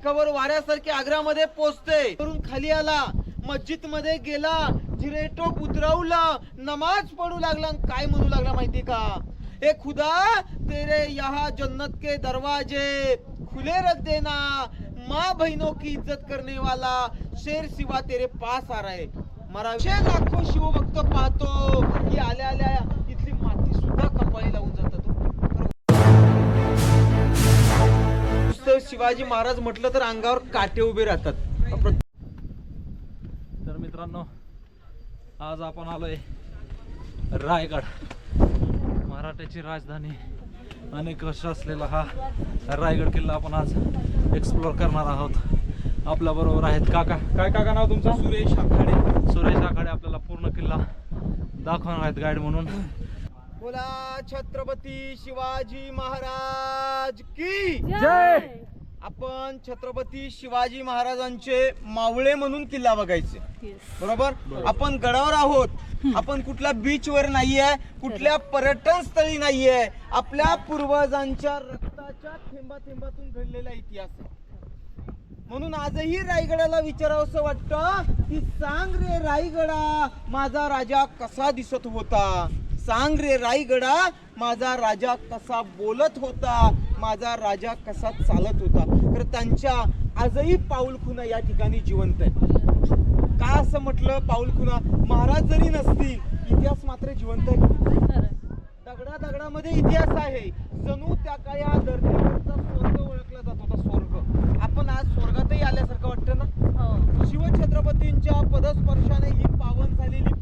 शिखवर वाऱ्यासारखी आग्रामध्ये पोचते. वरून खाली आला मस्जिदमध्ये गेला जिरेटोप उतरवला नमाज पडू लागला काय म्हणू लागला माहिती का? ए खुदा तेरे यहाँ जन्नत के दरवाजे खुले रख देना. माँ बहनों की इज्जत करने वाला शेर सिवा तेरे पास आ रहा है. मराठे लाखो शिवभक्त पाहतो की आल्या आल्या इथली माती सुद्धा कपाळी लावून जातात. नुसतं शिवाजी महाराज म्हटलं तर अंगावर काटे उभे राहतात. तर मित्रांनो आज आपण आलोय रायगड. मराठ्याची राजधानी अनेक वर्ष असलेला हा रायगड किल्ला आपण आज एक्सप्लोर करणार आहोत. आपल्या बरोबर आहेत काका. काय काका नाव तुमचं? सुरेश आखाडे. सुरेश आखाडे आपल्याला पूर्ण किल्ला दाखवणार आहेत गाईड म्हणून. बोला छत्रपती शिवाजी महाराज की? जय! आपण छत्रपती शिवाजी महाराजांचे मावळे म्हणून किल्ला बघायचे. बरोबर? आपण गडावर आहोत. आपण कुठल्या बीच वर नाहीये कुठल्या पर्यटन स्थळी नाहीये. आपल्या पूर्वजांच्या रक्ताच्या थेंबा थेंबातून घडलेला इतिहास आहे. म्हणून आजही रायगडाला विचारावंसं वाटतं की सांग रे रायगडा माझा राजा कसा दिसत होता? सांग रे रायगडा माझा राजा कसा बोलत होता माझा राजा कसा चालत होता. तर त्यांच्या आजही पाऊलखुणा या ठिकाणी जिवंत आहे का असं म्हटलं पाऊलखुणा महाराज जरी नसतील इतिहास मात्र जिवंत आहे. दगडा दगडामध्ये इतिहास आहे. जणू त्या काळी हा धर्तीवरचा स्वर्ग ओळखला जात होता स्वर्ग. आपण आज स्वर्गातही आल्यासारखं वाटतं ना? शिवछत्रपतींच्या पदस्पर्शाने ही पावन झालेली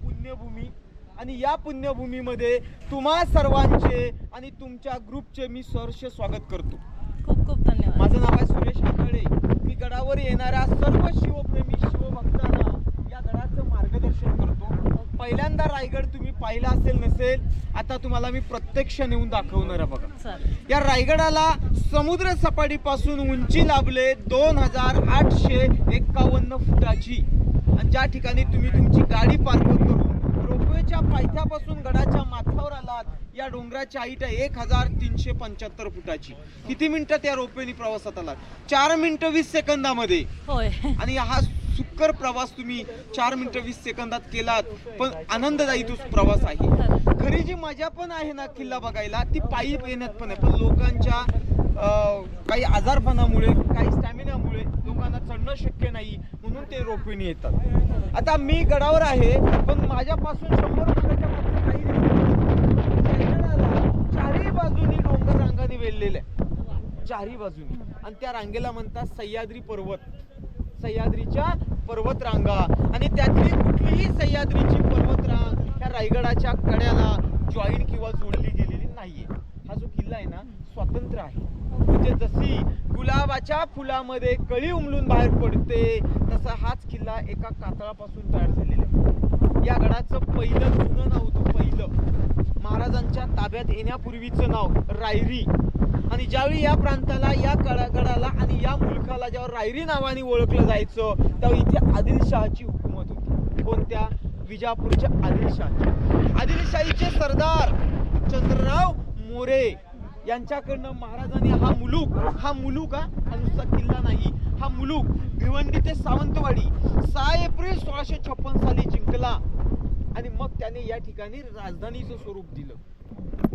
आणि या पुण्यभूमीमध्ये तुम्हा सर्वांचे आणि तुमच्या ग्रुपचे मी सहर्ष स्वागत करतो. खूप खूप धन्यवाद. माझं नाव आहे सुरेश आखाडे. मी गडावर येणाऱ्या सर्व शिवप्रेमी शिवभक्तांना या गडाचं मार्गदर्शन करतो. पहिल्यांदा रायगड तुम्ही पाहिला असेल नसेल आता तुम्हाला मी प्रत्यक्ष नेऊन दाखवणार आहे बघा. या रायगडाला समुद्र सपाटीपासून उंची लाभले दोन हजार आठशे एक्कावन्न फुटाची. आणि ज्या ठिकाणी तुम्ही तुमची गाडी पार्क करून रोपवेच्या पायथ्यापासून गडाच्या माथ्यावर आलात या डोंगराची हाईट आहे एक हजार तीनशे पंच्याहत्तर फुटाची. किती मिनिटात या रोपवेने प्रवासात आलात? चार मिनिटं वीस सेकंदामध्ये. होय. आणि हा सुकर प्रवास तुम्ही चार मिनिटं वीस सेकंदात केलात पण आनंददायी तो प्रवास आहे. खरं. जी मजा पण आहे ना किल्ला बघायला ती पायी येण्यात पण आहे. पण लोकांच्या काही आजारपणामुळे काही लोकांना चढणं शक्य नाही म्हणून ते रोपवेने येतात. आता मी गडावर आहे पण माझ्यापासून शंभर फुटाच्या मागचं काही दिसत चारही बाजूनी डोंगर रांगाने वेललेल्या आहे चारही बाजूनी. आणि त्या रांगेला म्हणतात सह्याद्री पर्वत. सह्याद्रीच्या पर्वत रांगा. आणि त्यातली कुठलीही सह्याद्रीची पर्वत रांग ह्या रायगडाच्या कड्याला जॉईन किंवा जोडली गेलेली नाहीये. हा आहे ना स्वातंत्र्य आहे. म्हणजे जशी गुलाबाच्या फुलामध्ये कळी उमलून बाहेर पडते तसा हाच किल्ला एका कातळापासून तयार झालेला आहे. या गडाचं पहिलं जुनं नाव होतं पहिलं. महाराजांच्या ताब्यात येण्यापूर्वीचं नाव रायरी. आणि ज्यावेळी या प्रांताला या कडा- गडाला आणि या मुलखाला जेव्हा रायरी नावाने ओळखलं जायचं त्यावेळी इथे आदिलशहाची हुकूमत होती. कोणत्या? विजापूरच्या आदिलशहाची. आदिलशाहीचे सरदार चंद्रराव मोरे. यांच्याकडनं महाराजांनी हा मुलूक हा मुलूक हा नुसता किल्ला नाही. हा मुलूक भिवंडी ते सावंतवाडी सहा एप्रिल सोळाशे छप्पन साली जिंकला. आणि मग त्याने या ठिकाणी राजधानीचं स्वरूप दिलं.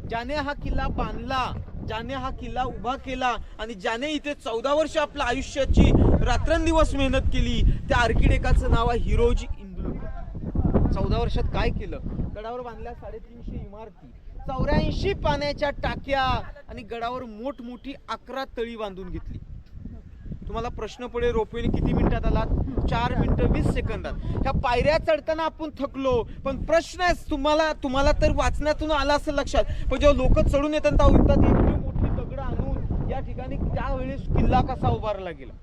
ज्याने हा किल्ला बांधला ज्याने हा किल्ला उभा केला आणि ज्याने इथे चौदा वर्ष आपल्या आयुष्याची रात्रंदिवस मेहनत केली त्या आर्किडेकाचं नाव आहे हिरोजी इंदुलकर. चौदा वर्षात काय केलं? गडावर बांधल्या साडेतीनशे इमारती. चौऱ्याऐंशी पाण्याच्या टाक्या आणि गडावर मोठमोठी अकरा तळी बांधून घेतली. तुम्हाला प्रश्न पडेल रोपवेने किती मिनिटात आला चार मिनिटं वीस सेकंदात. ह्या पायऱ्या चढताना आपण थकलो पण प्रश्न आहे तुम्हाला तुम्हाला तर वाचण्यातून आला असं लक्षात. पण जेव्हा लोक चढून येतात तेव्हा म्हणतात एवढी मोठी दगड आणून या ठिकाणी त्यावेळेस किल्ला कसा उभारला गेला?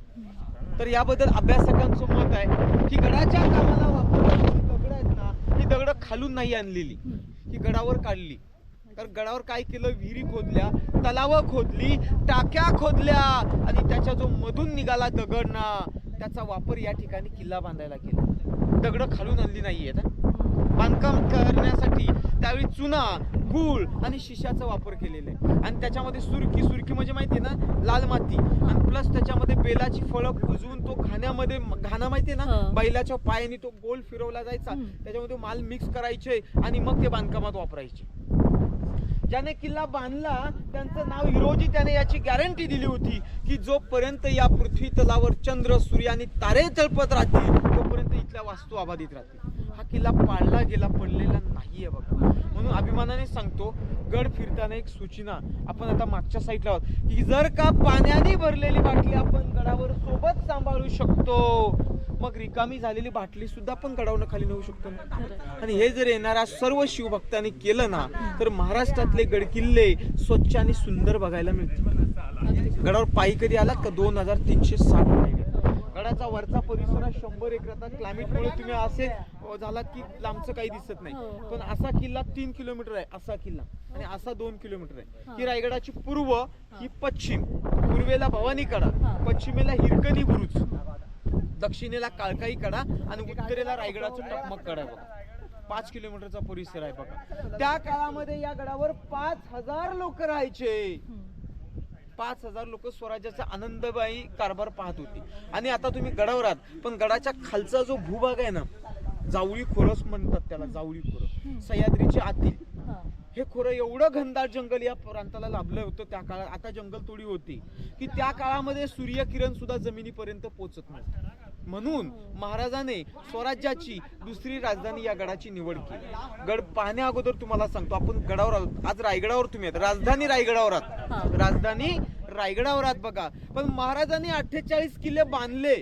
तर याबद्दल अभ्यासकांचं मत आहे की गडाच्या कामाला वापरलेली दगड आहेत ना ही दगड खालून नाही आणलेली. ही गडावर काढली. तर गडावर काय केलं विहिरी खोदल्या तलावं खोदली टाक्या खोदल्या आणि त्याच्या जो मधून निघाला दगड ना त्याचा वापर या ठिकाणी किल्ला बांधायला केला. दगड खालून आणली नाहीये बांधकाम करण्यासाठी त्यावेळी चुना गुळ आणि शिशाचा वापर केलेला आहे. आणि त्याच्यामध्ये सुरकी सुरकी म्हणजे माहिती आहे ना लाल माती. आणि प्लस त्याच्यामध्ये बेलाची फळं भुजवून तो घाण्यामध्ये घाणा माहिती आहे ना. बैलाच्या पायाने तो गोल फिरवला जायचा. त्याच्यामध्ये माल मिक्स करायचे आणि मग ते बांधकामात वापरायचे. ज्याने किल्ला बांधला त्यांचं नाव हिरोजी त्याने याची गॅरंटी दिली होती की जोपर्यंत या पृथ्वी तलावर चंद्र सूर्य आणि तारे तळपत राहतील तोपर्यंत इथल्या वास्तू अबाधित राहतील. हा किल्ला पाळला गेला पडलेला नाहीये बघा. म्हणून अभिमानाने सांगतो गड फिरताना एक सूचना आपण आता मागच्या साईडला आहोत की जर का पाण्याने भरलेली बाटली आपण गडावर सोबत सांभाळू शकतो मग रिकामी झालेली बाटली सुद्धा आपण गडावरून खाली नेऊ शकतो ना. आणि हे जर येणाऱ्या सर्व शिवभक्तांनी केलं ना तर महाराष्ट्रातले गडकिल्ले स्वच्छ आणि सुंदर बघायला मिळतील. गडावर पायी कधी आलात का? दोन हजार तीनशे साठ गडाचा वरचा परिसर हा शंभर एकराचा क्लायमेटमुळे तुम्ही असे अ, झालात की लांबचं काही दिसत नाही. हो, हो. पण असा किल्ला तीन किलोमीटर आहे असा किल्ला. आणि असा दोन किलोमीटर आहे. हा. रायगडाची पूर्व ही. पश्चिम पूर्वेला भवानी कडा. पश्चिमेला हिरकणी बुरुज दक्षिणेला काळकाई कडा आणि उत्तरेला रायगडाचं टकमक कडा बघा. पाच किलोमीटरचा परिसर आहे बघा. त्या काळामध्ये या गडावर पाच हजार लोक राहायचे. पाच हजार लोक स्वराज्याचा आनंदबाई कारभार पाहत होती. आणि आता तुम्ही गडावर आहात. पण गडाच्या खालचा जो भूभाग आहे ना जावळी खोरस म्हणतात त्याला जावळी खोरं. सह्याद्रीचे आतील. हे. खोरं एवढं घनदाट जंगल या प्रांताला लाभलं होतं त्या काळात. आता जंगल तोडी होती. की त्या काळामध्ये सूर्यकिरण सुद्धा जमिनीपर्यंत पोहोचत नव्हते. म्हणून महाराजाने स्वराज्याची दुसरी राजधानी या गडाची निवड केली. गड पाहण्या अगोदर तुम्हाला सांगतो आपण गडावर आहोत आज रायगडावर तुम्ही आहात. राजधानी रायगडावर आहात. राजधानी रायगडावर आहात बघा. पण महाराजांनी अठ्ठेचाळीस किल्ले बांधले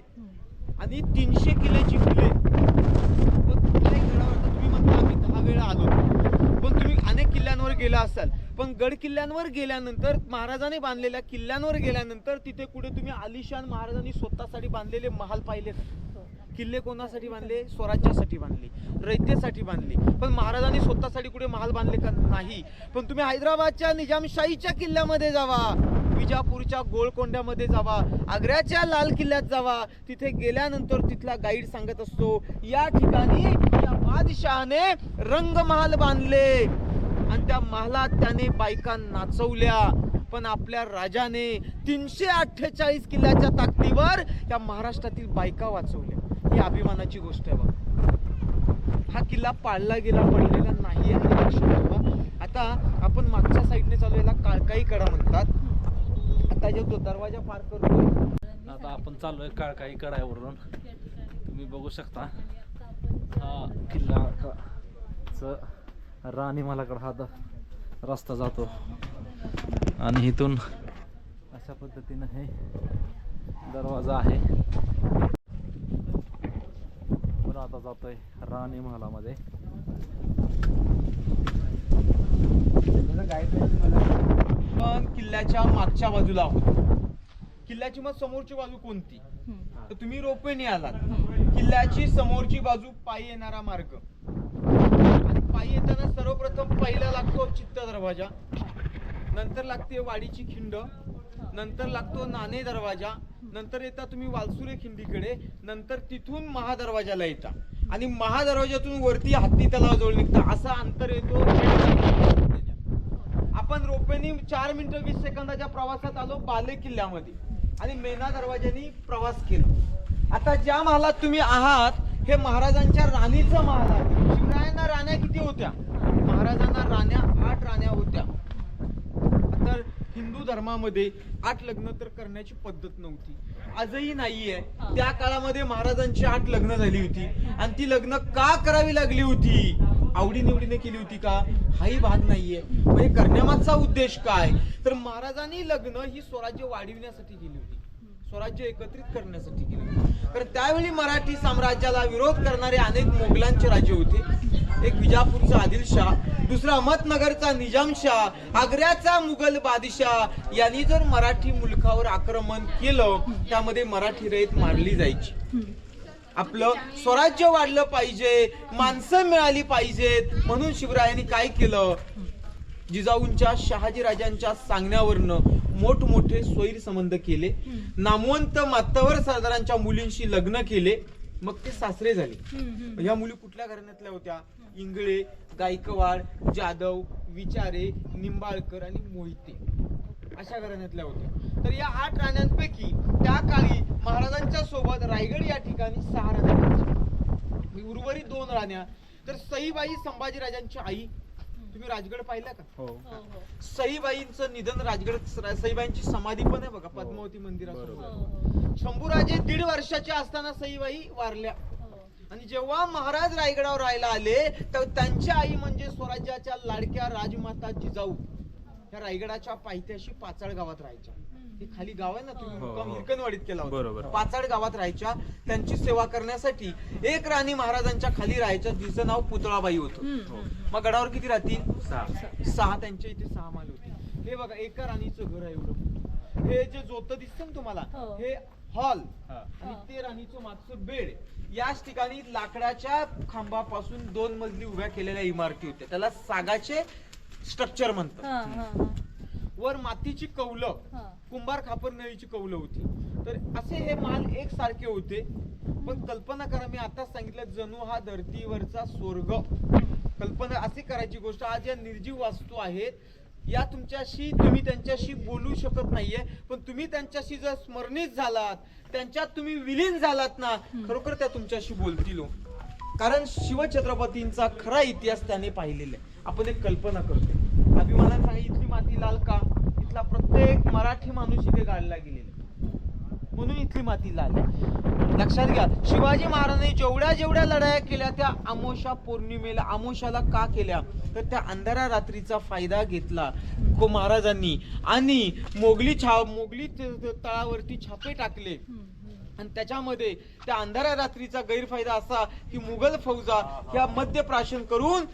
आणि तीनशे किल्ले जिंकले. पण तुम्ही म्हणता आम्ही दहा वेळा आलो. पण तुम्ही अनेक किल्ल्यांवर गेला असाल. पण गड किल्ल्यांवर गेल्यानंतर महाराजांनी बांधलेल्या किल्ल्यांवर गेल्यानंतर तिथे कुठे तुम्ही आलिशान महाराजांनी स्वतःसाठी बांधलेले महाल पाहिले का? किल्ले कोणासाठी बांधले? स्वराज्यासाठी बांधले रयतेसाठी बांधले. पण महाराजांनी स्वतःसाठी कुठे महाल बांधले का? नाही. पण तुम्ही हैदराबादच्या निजामशाहीच्या किल्ल्यामध्ये जावा विजापूरच्या गोलकोंड्यामध्ये जावा आग्र्याच्या लाल किल्ल्यात जावा. तिथे गेल्यानंतर तिथला गाईड सांगत असतो या ठिकाणी या बादशहाने रंगमहाल बांधले. आणि त्या महालात त्याने बायका नाचवल्या. पण आपल्या राजाने तीनशे अठ्ठेचाळीस किल्ल्याच्या ताकदीवर या महाराष्ट्रातील बायका वाचवल्या. ही अभिमानाची गोष्ट आहे बघा. हा किल्ला पाळला गेला पडलेला नाही आहे. लक्षात ठेवा आता आपण मागच्या साईडने चालू याला काळकाई कडा म्हणतात. आता जो तो दरवाजा पार करतो आता आपण चालू आहे काळकाई कडावरून. तुम्ही बघू शकता. हा किल्ला का- च राणी मालाकडं हा द- रस्ता जातो. आणि इथून अशा पद्धतीनं हे दरवाजा आहे. आता जातोय राणी महालामध्ये. पण किल्ल्याच्या मागच्या बाजूला आहोत. किल्ल्याची मग समोरची बाजू कोणती? तर तुम्ही रोपवेने आलात. किल्ल्याची समोरची बाजू पायी येणारा मार्ग. पायी येताना सर्वप्रथम पहिला लागतो चित्त दरवाजा नंतर लागते वाडीची खिंड. नंतर लागतो नाणे दरवाजा. नंतर येता तुम्ही वालसुरे खिंडीकडे. नंतर तिथून महादरवाजाला येता. आणि महादरवाजातून वरती हत्ती तलावाजवळ निघता. असा अंतर येतो. आपण रोपेनी चार मिनिटं वीस सेकंदाच्या प्रवासात आलो बाले किल्ल्यामध्ये आणि मेना दरवाजानी प्रवास केला. आता ज्या महालात तुम्ही आहात हे महाराजांच्या राणीचं महाल आहे. शिवरायांना राण्या किती होत्या? महाराजांना राण्या आठ राण्या होत्या. तर हिंदू धर्मामध्ये आठ लग्न तर करण्याची पद्धत नव्हती. आजही नाहीये. त्या काळामध्ये महाराजांची आठ लग्न झाली होती. आणि ती लग्न का करावी लागली होती? आवडीनिवडीने केली होती का? हाही भाग नाहीये. म्हणजे करण्यामागचा उद्देश काय? तर महाराजांनी लग्न ही स्वराज्य वाढविण्यासाठी केली होती. स्वराज्य एकत्रित करण्यासाठी केली कारण त्यावेळी मराठी साम्राज्याला विरोध करणारे अनेक मोगलांचे राज्य होते. एक विजापूरचा आदिलशाह दुसरा अहमदनगरचा निजामशाह आग्र्याचा मुघल बादशाह यांनी जर मराठी मुलखावर आक्रमण केलं त्यामध्ये मराठी रयत मारली जायची. आपलं स्वराज्य वाढलं पाहिजे माणसं मिळाली पाहिजेत म्हणून शिवरायांनी काय केलं? जिजाऊंच्या शहाजी राजांच्या सांगण्यावरनं मोठमोठे सोयीर संबंध केले. नामवंत मातवर सरदारांच्या मुलींशी लग्न केले. मग ते सासरे झाले. ह्या मुली कुठल्या घराण्यातल्या होत्या? इंगळे गायकवाड जाधव विचारे निंबाळकर आणि मोहिते. अशा घराण्यातल्या होत्या. तर या आठ राण्यांपैकी त्या काळी महाराजांच्या सोबत रायगड या ठिकाणी सहा राण्या होत्या. उर्वरित दोन राण्या. तर सईबाई संभाजीराजांची आई तुम्ही राजगड पाहिला का हो हो, हो. सईबाईंचं निधन राजगड सईबाईंची समाधी पण आहे बघा पद्मावती मंदिरासमोर हो, बरोबर. हो. शंभूराजे दीड वर्षाचे असताना सईबाई वारल्या हो. आणि जेव्हा महाराज रायगडावर राहायला आले तर त्यांची आई म्हणजे स्वराज्याच्या लाडक्या राजमाता जिजाऊ या रायगडाच्या पायथ्याशी पाचाळ गावात राहायच्या हे खाली गाव आहे ना तुम्ही हो, मुक्काम हो. हिरकणवाडीत केला होता बरोबर. पाचाड गावात राहायच्या त्यांची सेवा करण्यासाठी एक राणी महाराजांच्या खाली राहायच्या जिचं नाव पुतळाबाई होतं हम्म, हो. हम्म, मग गडावर किती राहतील सहा सहा त्यांच्या इथे सहा माल होते हे बघा एका राणीचं घर आहे एवढं हे जे जोत दिसतं ना तुम्हाला हो. हे हॉल हा. आणि ते राणीचं मागचं बेड याच ठिकाणी लाकडाच्या खांबापासून दोन मजली उभ्या केलेल्या इमारती होत्या त्याला सागाचे स्ट्रक्चर म्हणतात हा, हा, हा. वर मातीची कौलं. कुंभार खापर नळीची कौलं होती. तर असे हे माल एक सारखे होते. पण कल्पना करा मी आता सांगितलं जणू हा धर्तीवरचा स्वर्ग. कल्पना अशी करायची गोष्ट आज या निर्जीव वस्तू आहेत. या तुमच्याशी तुम्ही त्यांच्याशी बोलू शकत नाहीये. पण तुम्ही त्यांच्याशी जर स्मरणित झालात त्यांच्यात तुम्ही विलीन झालात ना खरोखर त्या तुमच्याशी बोलतील हो. कारण शिवछत्रपतींचा खरा इतिहास त्याने पाहिलेला आहे. आपण एक कल्पना करतो अभिमानाने माती लाल का? इथला प्रत्येक मराठी माणूस इथे गाडला गेलेला म्हणून इथली माती लाल लक्षात घ्या शिवाजी महाराजांनी जेवढ्या जेवढ्या लढाया केल्या त्या अमोशा पौर्णिमेला अमोशाला का केल्या? तर त्या अंधारा रात्रीचा फायदा घेतला को महाराजांनी. आणि मोगली छा मोगली त- तळावरती छापे टाकले. आणि त्याच्यामध्ये त्या अंधारा रात्रीचा गैरफायदा असा की मुघल फौजा ह्या मध्य प्राशन करून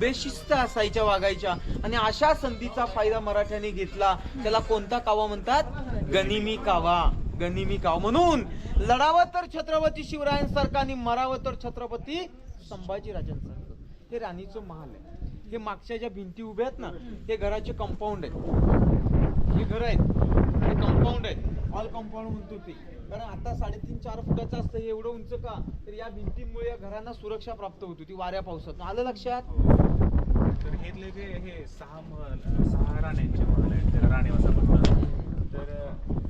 बेशिस्त असायच्या वागायच्या. आणि अशा संधीचा फायदा मराठ्यांनी घेतला. त्याला कोणता कावा म्हणतात? गनिमी कावा. गनिमी कावा म्हणून लढावं तर छत्रपती शिवरायांसारखं आणि मरावं तर छत्रपती संभाजीराजांसारखं. हे राणीचं महाल आहे. हे मागच्या ज्या भिंती उभ्या आहेत ना हे घराचे कंपाऊंड आहेत. हे घर आहेत. हे कंपाऊंड आहेत. ऑल कंपाऊंड म्हणतो ते. कारण आता साडेतीन चार फुटाचं असतं हे एवढं उंच का? तर या भिंतींमुळे या घरांना सुरक्षा प्राप्त होत होती वाऱ्या पावसात. आलं लक्षात? तर हे जे हे सहा महल सहा राण्यांचे महल आहेत त्याला राणी वसाहत तर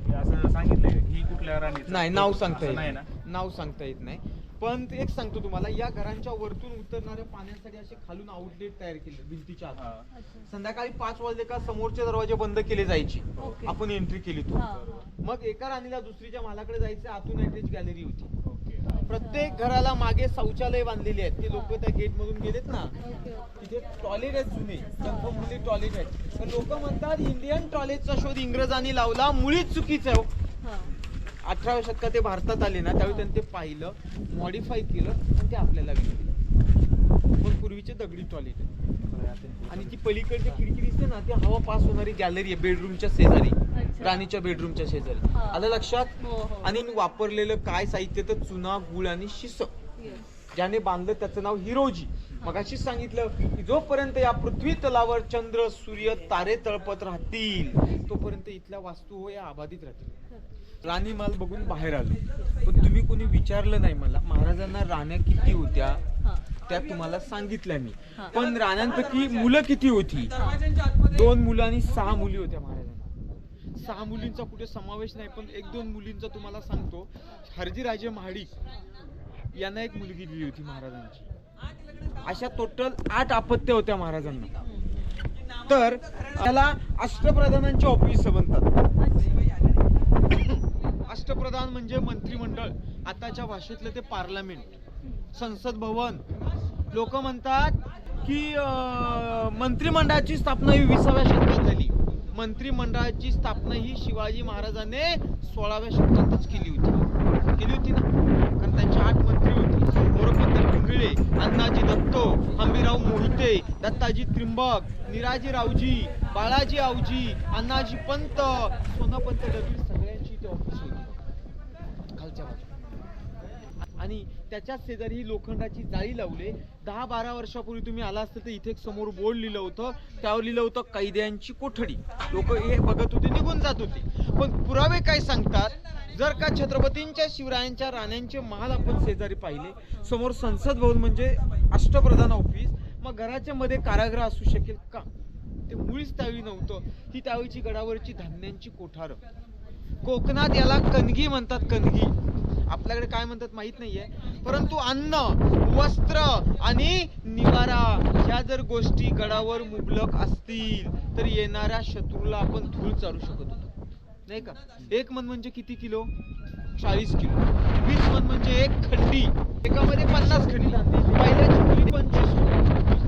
हे असं सांगितलंय ही कुठल्या राणी नाही नाव सांगता नाही येत ना? नाव सांगता येत नाही. पण एक सांगतो तुम्हाला या घरांच्या वरतून उतरणाऱ्या पाण्यासाठी असे खालून आउटलेट तयार केले भिंतीच्या आत. संध्याकाळी पाच वाजले का समोरचे दरवाजे बंद केले जायचे ओके. आपण एंट्री केली तो हा, हा. मग एका राणीला दुसरीच्या मालाकडे जायचं आतून अटॅच गॅलरी होती ओके प्रत्येक घराला मागे शौचालय बांधलेली आहेत ते लोक त्या गेट मधून गेलेत ना ओके, ओके. तिथे टॉयलेट आहेत जुने मध्ये टॉयलेट आहेत तर लोक म्हणतात इंडियन टॉयलेटचा शोध इंग्रजांनी लावला मुळीच चुकीचं आहे हो. हा. अठराव्या शतकात ते भारतात आले ना त्यावेळी त्यांनी ते पाहिलं मॉडीफाय केलं आणि ते आपल्याला विकले पण पूर्वीचे दगडी टॉयलेट आहे आणि ती पलीकडची खिडकी दिसते ना ती हवा पास होणारी गॅलरी आहे बेडरूमच्या शेजारी. राणीच्या बेडरूमच्या शेजारी. आलं लक्षात हो, हो. आणि वापरलेलं काय साहित्य तर चुना गुळ आणि शिस. ज्याने बांधलं त्याचं नाव हिरोजी मगाशी सांगितलं की जोपर्यंत या पृथ्वी तलावर चंद्र सूर्य तारे तळपत राहतील तोपर्यंत इथल्या वास्तू हो या अबाधित राहतील. राणी माल बघून बाहेर आलो. पण तुम्ही कोणी विचारलं नाही मला. महाराजांना राण्या किती होत्या? त्या तुम्हाला सांगितल्या मी. पण राण्यांपैकी मुलं किती होती? दोन मुलं आणि सहा मुली होत्या महाराजांना. सहा मुलींचा कुठे समावेश नाही पण एक दोन मुलींचा तुम्हाला सांगतो. हरजीराजे महाडिक यांना एक मुलगी दिली होती महाराजांची. अशा टोटल आठ अपत्य होत्या महाराजांना. तर त्याला अष्टप्रधानांचे ऑफिस बनतात. अष्टप्रधान म्हणजे मंत्रिमंडळ. आताच्या भाषेतलं ते पार्लमेंट संसद भवन. लोक म्हणतात की मंत्रिमंडळाची स्थापना ही विसाव्या शतकात झाली. मंत्रिमंडळाची स्थापना ही शिवाजी महाराजांनी सोळाव्या शतकातच केली होती. केली होती ना कारण त्यांचे आठ मंत्री होते मोरपंत पिंगळे अण्णाजी दत्तो हंबीराव दत्ताजी त्रिंबक निराजी रावजी बाळाजी आवजी अण्णाजी पंत सोनपंत डबी सगळ्यांची इथे ऑफिस होती. खालच्या बाजूला. आणि त्याच्याच शेजारी ही लोखंडाची जाळी लावली. दहा बारा वर्षापूर्वी तुम्ही आला असतं तर इथे एक समोर बोर्ड लिहिलं होतं. त्यावर लिहिलं होतं कैद्यांची कोठडी. लोक हे बघत होते निघून जात होते. पण पुरावे काय सांगतात? जर का छत्रपतींच्या शिवरायांच्या राण्यांचे महाल आपण शेजारी पाहिले समोर संसद भवन म्हणजे अष्टप्रधान ऑफिस मग घराच्या मध्ये कारागृह असू शकेल का? ते मुळीच त्यावेळी नव्हतं. ही त्यावेळीची गडावरची धान्यांची कोठारं. कोकणात याला कणगी म्हणतात कणगी. आपल्याकडे काय म्हणतात माहीत नाहीये. परंतु अन्न वस्त्र आणि निवारा ह्या जर गोष्टी गडावर मुबलक असतील तर येणाऱ्या शत्रूला आपण धूळ चालू शकत होतो. नाही का? एक मन म्हणजे किती किलो? चाळीस किलो. वीस मन म्हणजे एक खंडी. एकामध्ये पन्नास खंडी. पहिल्याची पंचवीस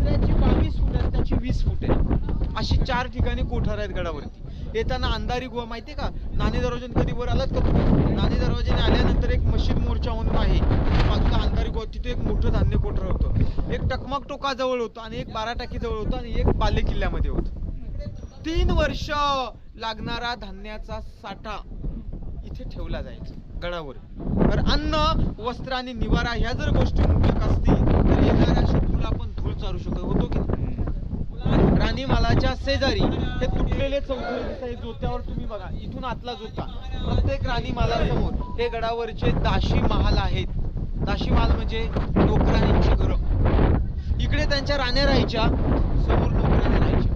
दुसऱ्याची बावीस फूट आहे त्याची वीस फूट. आहे अशी चार ठिकाणी कोठार आहेत गडावरती. येताना अंधारी गुहा आहे का? नाणे दरवाजाने कधी वर आलात का तुम्ही? नाणे दरवाजेने आल्यानंतर एक मशीद मोर्चा म्हणून आहे. बाजूला अंधारी गुहा तिथे एक मोठं धान्य कोठार होतं. एक टकमक टोकाजवळ होतं आणि एक बारा टाकीजवळ होतं आणि एक बाले किल्ल्यामध्ये होतं. तीन वर्ष लागणारा धान्याचा साठा इथे ठेवला जायचा. गडावर. तर अन्न वस्त्र आणि निवारा ह्या जर गोष्टी मुबलक असतील तर येणाऱ्या शत्रूला आपण धूळ चालू शकत होतो की राणीमालाच्या राणी शेजारी हे तुटलेले चौथळे दिसत जोत्यावर तुम्ही बघा इथून आतला जोता. प्रत्येक राणी हे गडावरचे दाशी महाल आहेत. दाशी महाल म्हणजे नोकराणींची घरं. इकडे त्यांच्या राण्या राहायच्या समोर नोकराण्या राहायच्या.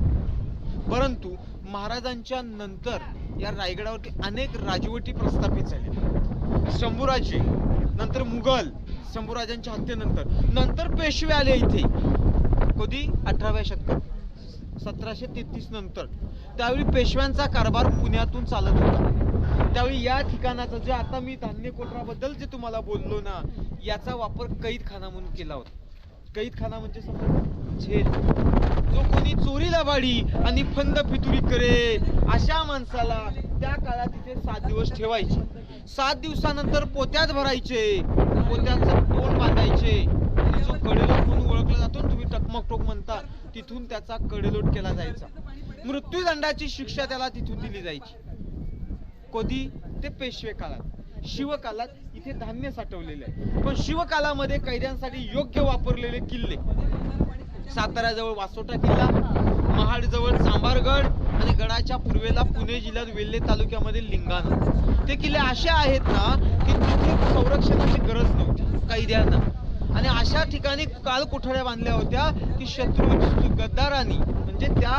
परंतु महाराजांच्या नंतर या रायगडावरती अनेक राजवटी प्रस्थापित झाल्या शंभूराजे नंतर मुघल शंभूराजांच्या हत्येनंतर. नंतर पेशवे आले इथे. कधी? अठराव्या शतकात. सतराशे तेहतीस नंतर. त्यावेळी पेशव्यांचा कारभार पुण्यातून चालत होता. त्यावेळी या ठिकाणाचा जे आता मी धान्य कोठराबद्दल जे तुम्हाला बोललो ना याचा वापर कैदखाना म्हणून केला होता. कैदखाना म्हणजे समजा झेल जो कोणी चोरीला वाढी आणि फंद फितुरी करे अशा माणसाला त्या काळात इथे सात दिवस ठेवायचे. सात दिवसानंतर पोत्यात भरायचे. पोत्याचं तोंड बांधायचे. जो कडेलोट म्हणून ओळखला जातो तुम्ही टकमक टोक म्हणता तिथून त्याचा कडेलोट केला जायचा. मृत्यूदंडाची शिक्षा त्याला तिथून दिली जायची. कधी? ते पेशवे काळात. शिवकालात इथे धान्य साठवलेले आहे. पण शिवकालामध्ये कैद्यांसाठी योग्य वापरलेले किल्ले. साताऱ्याजवळ वासोटा किल्ला महाडजवळ सांबारगड आणि गडाच्या पूर्वेला पुणे जिल्ह्यात वेल्हे तालुक्यामध्ये लिंगाणा. ते किल्ले असे आहेत ना की तिथे संरक्षणाची गरज नव्हती कैद्यांना. आणि अशा ठिकाणी काल कोठड्या बांधल्या होत्या की शत्रू गद्दारांनी म्हणजे त्या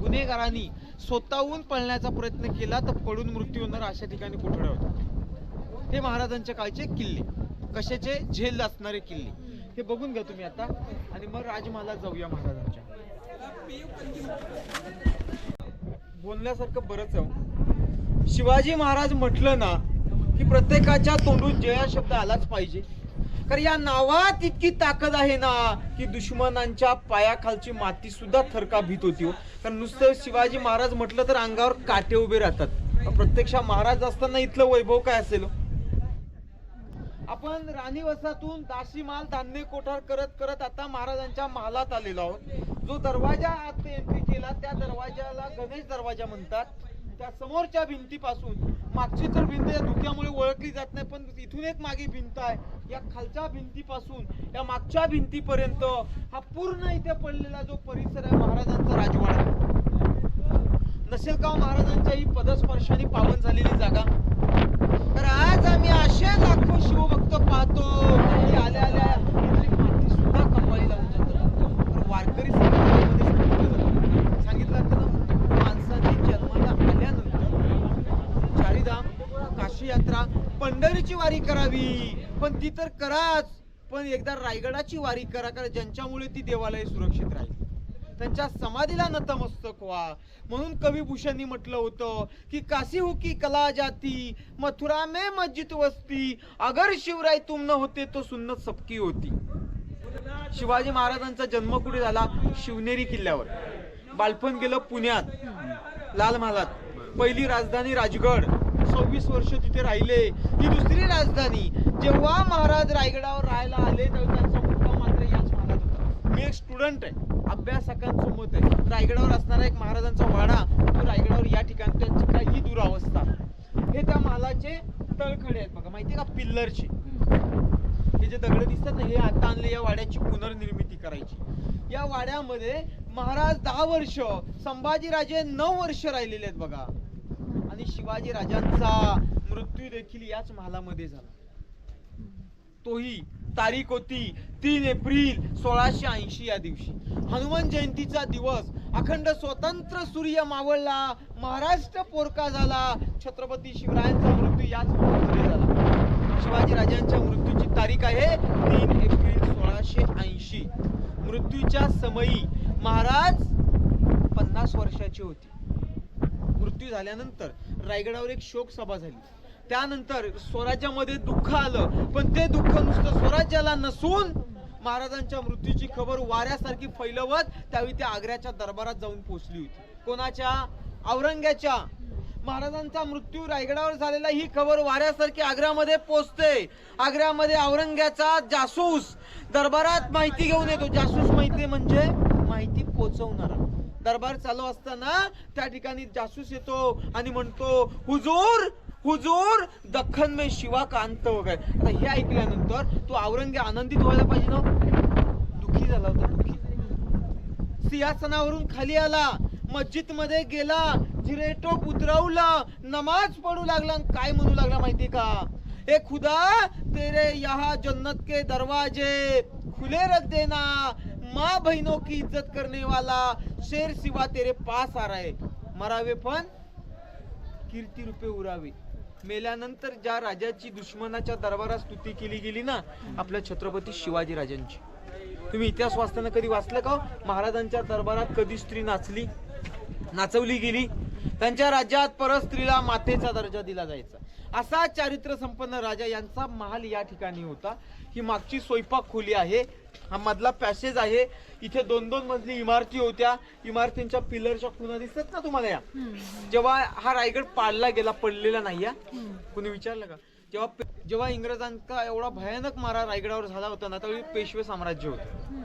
गुन्हेगारांनी स्वतःहून पळण्याचा प्रयत्न केला तर पडून मृत्यू होणार अशा ठिकाणी कोठड्या होत्या. हे महाराजांच्या काळचे किल्ले कशाचे? झेल असणारे किल्ले. हे बघून घ्या तुम्ही आता. आणि मग राजमहालात जाऊया महाराजांच्या. बोलण्यासारखं बरंच आहे हो. शिवाजी महाराज म्हटलं ना की प्रत्येकाच्या तोंडून जया शब्द आलाच पाहिजे. कारण या नावात इतकी ताकद आहे ना की दुश्मनांच्या पायाखालची माती सुद्धा थरका भीत होती हो. कारण नुसतं शिवाजी महाराज म्हटलं तर अंगावर काटे उभे राहतात. प्रत्यक्ष महाराज असताना इथलं वैभव काय असेल हो? आपण राणीवसातून दाशीमाल धान्य कोठार करत करत आता महाराजांच्या महालात आलेलो आहोत. जो दरवाजा आत एंट्री केला त्या दरवाजाला गणेश दरवाजा म्हणतात. त्या समोरच्या भिंतीपासून मागची तर भिंत या धुक्यामुळे ओळखली जात नाही पण इथून एक मागे भिंत आहे. या खालच्या भिंतीपासून या मागच्या भिंतीपर्यंत हा पूर्ण इथे पडलेला जो परिसर आहे महाराजांचा राजवाडा. नसेल का महाराजांच्या ही पदस्पर्शाने पावन झालेली जागा. तर आज आम्ही असे लाखो शिवभक्त पाहतो की आल्या आल्या इथली माती सुद्धा कपाळी लावून जातात तर वारकरी संप्रदायामध्ये सांगितलं जातं. सांगितलं जातं ना माणसाने जन्माला आल्यानंतर चारीधाम काशी यात्रा पंढरीची वारी करावी. पण ती तर कराच. पण एकदा रायगडाची वारी करा कारण ज्यांच्यामुळे ती देवालय सुरक्षित राहील. त्यांच्या समाधीला नतमस्तक व्हा. म्हणून कवी भूषणनी म्हटलं होतं की काशी हो की कला जाती मथुरा में मस्जिद वस्ती अगर शिवराय तुम न होते तो सुन्नत सबकी होती. शिवाजी महाराजांचा जन्म कुठे झाला? शिवनेरी किल्ल्यावर. बालपण गेलं पुण्यात लाल महालात. पहिली राजधानी राजगड. सव्वीस वर्ष तिथे राहिले. ही दुसरी राजधानी. जेव्हा महाराज रायगडावर राहायला आले तेव्हा त्यांचा मुद्दा मात्र याच महालात होता. मी एक स्टुडंट आहे. अभ्यासकांचं मत आहे. रायगडावर असणारा एक महाराजांचा वाडा तो रायगडावर या ठिकाणी त्यांची काही दुरावस्था. हे त्या महालाचे तळखडे आहेत बघा माहितीये का? पिल्लरचे. हे जे दगड दिसतात ना हे आता आणले या वाड्याची पुनर्निर्मिती करायची. या वाड्यामध्ये महाराज दहा वर्ष संभाजीराजे नऊ वर्ष राहिलेले आहेत बघा. आणि शिवाजी राजांचा मृत्यू देखील याच महालामध्ये झाला. तोही तारीख होती तीन एप्रिल सोळाशे ऐंशी या दिवशी. हनुमान जयंतीचा दिवस अखंड स्वतंत्र सूर्य मावळला महाराष्ट्र पोरका झाला छत्रपती शिवरायांचा मृत्यू याच झाला. शिवाजी राजांच्या मृत्यूची तारीख आहे तीन एप्रिल सोळाशे ऐंशी. मृत्यूच्या समयी महाराज पन्नास वर्षाचे होते. मृत्यू झाल्यानंतर रायगडावर एक शोक सभा झाली. त्यानंतर स्वराज्यामध्ये दुःख आलं. पण ते दुःख नुसतं स्वराज्याला नसून महाराजांच्या मृत्यूची खबर वाऱ्यासारखी फैलवत त्यावेळी त्या आग्र्याच्या दरबारात जाऊन पोहोचली होती. कोणाच्या? औरंग्याच्या. महाराजांचा मृत्यू रायगडावर झालेला ही खबर वाऱ्यासारखी आग्र्यामध्ये पोचते आग्र्यामध्ये औरंग्याचा जासूस. दरबारात माहिती घेऊन येतो. जासूस माहिती म्हणजे माहिती पोचवणारा दरबार चालू असताना त्या ठिकाणी जासूस येतो आणि म्हणतो हुजूर हुजूर दख्खन में शिवा कांत वगैरे हो आता हे ऐकल्यानंतर तो औरंगे आनंदित व्हायला पाहिजे ना. दुखी झाला होता दुखी. सिंहासनावरून खाली आला मस्जिदमध्ये गेला जिरेटोप उतरवलं नमाज पडू लागला आणि काय म्हणू लागला माहिती का? ए खुदा तेरे यहाँ जन्नत के दरवाजे खुले रख देना. माँ बहनों की इज्जत करने वाला शेर सिवा तेरे पास आ रहा है. मरावे पण कीर्ती रूपे उरावे. मेल्यानंतर ज्या राजाची दुश्मनाच्या दरबारात स्तुती केली गेली ना आपल्या छत्रपती शिवाजी राजांची तुम्ही इतिहास वाचताना कधी वाचलं का हो? महाराजांच्या दरबारात कधी स्त्री नाचली नाचवली गेली? त्यांच्या राज्यात परत स्त्रीला मातेचा दर्जा दिला जायचा. असा चारित्र्य संपन्न राजा यांचा महाल या ठिकाणी होता. ही मागची स्वयंपाक खोली आहे. हा मधला पॅसेज आहे. इथे दोन दोन मजली इमारती होत्या. इमारतींच्या पिलरच्या खुणा दिसतात ना तुम्हाला या? जेव्हा हा रायगड पाडला गेला पडलेला नाही या? कोणी विचारलं का? जेव्हा जेव्हा इंग्रजांचा एवढा भयानक मारा रायगडावर झाला होता ना त्यावेळी पेशवे साम्राज्य होतं.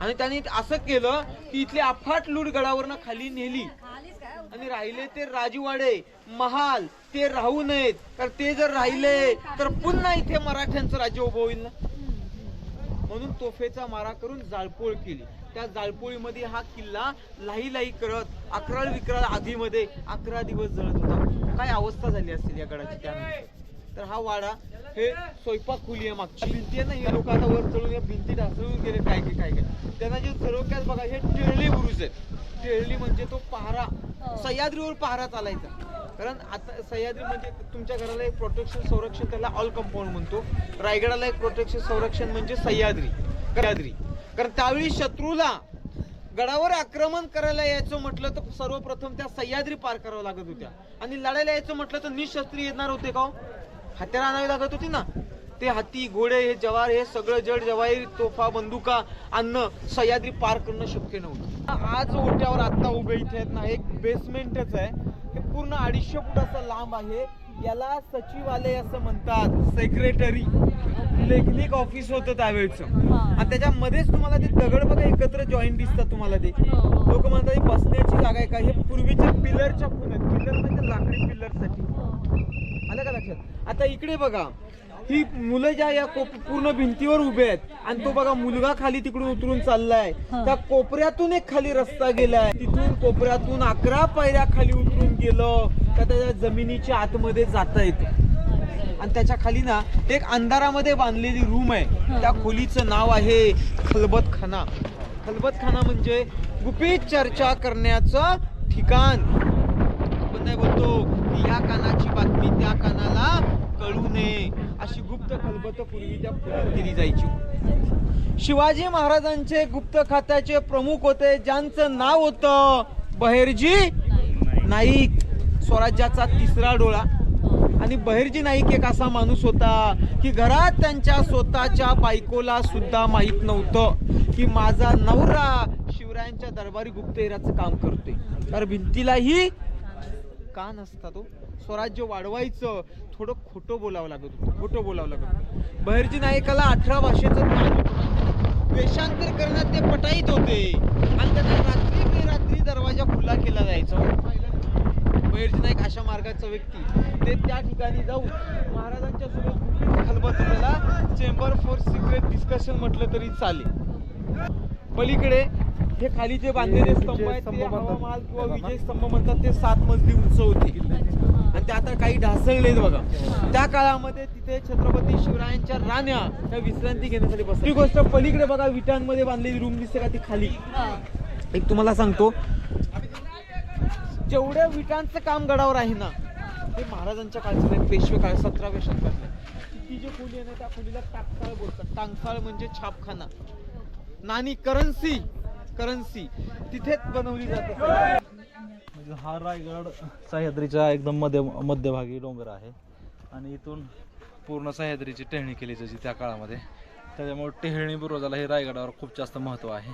आणि त्यांनी असं केलं की इथली अफाट लूट गडावरनं खाली नेली. आणि राहिले ते राजवाडे महाल ते राहू नयेत. तर ते जर राहिले तर पुन्हा इथे मराठ्यांचं राज्य उभं होईल ना. म्हणून तोफेचा मारा करून जाळपोळ केली. त्या जाळपोळीमध्ये हा किल्ला लाही लाही करत अकराळ विक्राळ आधीमध्ये अकरा दिवस जळत होता. काय अवस्था झाली असेल या गडाची त्यानंतर तर हा वाडा हे स्वयंपाक खुली आहे मागची. भिंती आहे ना हे लोक आता वर चढून या भिंती ढासळून गेले काय काय काय काय त्यांना जे सर्वक्यात बघा हे टिळले बुरुज आहेत. टिळली म्हणजे तो पहारा सह्याद्रीवर पहारा चालायचा. कारण आता सह्याद्री म्हणजे तुमच्या घराला एक प्रोटेक्शन संरक्षण त्याला ऑल कंपाऊंड म्हणतो. रायगडाला एक प्रोटेक्शन संरक्षण म्हणजे सह्याद्री. सह्याद्री. कारण त्यावेळी शत्रूला गडावर आक्रमण करायला यायचं म्हटलं तर सर्वप्रथम त्या सह्याद्री पार करावं लागत होत्या. आणि लढायला यायचं म्हटलं तर निशस्त्री येणार होते का हो? हत्यार आणावी लागत होती ना. ते हाती घोडे हे जवार हे सगळं जड जवाई तोफा बंदुका आणणं सह्याद्री पार करणं शक्य नव्हतं. आज ओट्यावर आता उभे इथे आहेत ना एक बेसमेंटच आहे. हे पूर्ण अडीचशे फुटाचा लांब आहे. याला सचिवालय असं म्हणतात सेक्रेटरी लेखनिक ऑफिस होतं त्यावेळेच. आणि त्याच्यामध्येच तुम्हाला ते दगड बघा एकत्र जॉईंट दिसतात तुम्हाला ते. लोक म्हणतात ही बसण्याची जागा आहे का? हे पूर्वीच्या पिलरच्या खून आहेत. पिलर म्हणजे लाकडी पिलरसाठी आलं का लक्षात? आता इकडे बघा. ही मुलं ज्या या पूर्ण भिंतीवर उभे आहेत आणि तो बघा मुलगा खाली तिकडून उतरून चाललाय त्या कोपऱ्यातून एक खाली रस्ता गेलाय. तिथून कोपऱ्यातून अकरा पायऱ्या खाली उतरून गेलं का त्याच्या जमिनीच्या आतमध्ये जाता येतं. आणि त्याच्याखाली ना एक अंधारामध्ये बांधलेली रूम आहे. त्या खोलीचं नाव आहे खलबतखाना. खलबतखाना म्हणजे गुपित चर्चा करण्याचं ठिकाण. आपण नाही बोलतो की या कानाची बातमी त्या कानाला कळू नये अशी गुप्त खलबत पूर्वी त्या केली जायची. शिवाजी महाराजांचे गुप्त खात्याचे प्रमुख होते ज्यांचं नाव होतं बहेरजी नाईक. स्वराज्याचा तिसरा डोळा. आणि बहिर्जी नाईक एक असा माणूस होता की घरात त्यांच्या स्वतःच्या बायकोला सुद्धा माहीत नव्हतं की माझा नवरा शिवरायांच्या दरबारी गुप्तहेराचं काम करतोय. तर भिंतीलाही का नसता तो हो. स्वराज्य वाढवायचं. थोडं खोटं बोलावं लागत होतं. खोटं बोलावं लागत होतं. बहिर्जी नाईकाला अठरा भाषेचं ज्ञान होतं. वेषांतर करण्यात ते पटाईत होते. आणि त्यांना रात्री बेरात्री दरवाजा खुला केला जायचा. बहिर्जी नाईक अशा मार्गाचा व्यक्ती. ते त्या ठिकाणी जाऊन महाराजांच्या सोबत खलबतलेला चेंबर फॉर सिक्रेट डिस्कशन म्हटलं तरी चालेल. पलीकडे हे खाली जे बांधलेले स्तंभ आहेत ते हवामाल किंवा विजय स्तंभ म्हणतात ते सात मजली उंच होते. आणि ते आता काही ढासळलेत बघा. त्या काळामध्ये तिथे छत्रपती शिवरायांच्या राण्या त्या विश्रांती घेण्यासाठी बसल्या. ही गोष्ट पलीकडे बघा विटांमध्ये बांधलेली रूम दिसते का ती खाली? एक तुम्हाला सांगतो. जेवढ्या विटांचं काम गडावर आहे ना ते महाराजांच्या काळचं नाही पेशवे काळ सतराव्या शतकातलं. ती जी खोली आहे ना त्या खोलीला टाकसाळ बोलतात. टांगसाळ म्हणजे छापखाना. नाणी करन्सी करन्सी. तिथेच बनवली जाते म्हणजे हा रायगड सह्याद्रीच्या एकदम मध्य मध्यभागी डोंगर आहे. आणि इथून पूर्ण सह्याद्रीची टेहणी केली जायची त्या काळामध्ये. त्याच्यामुळे टेहणी पूर्वजाला हे रायगडावर खूप जास्त महत्त्व आहे.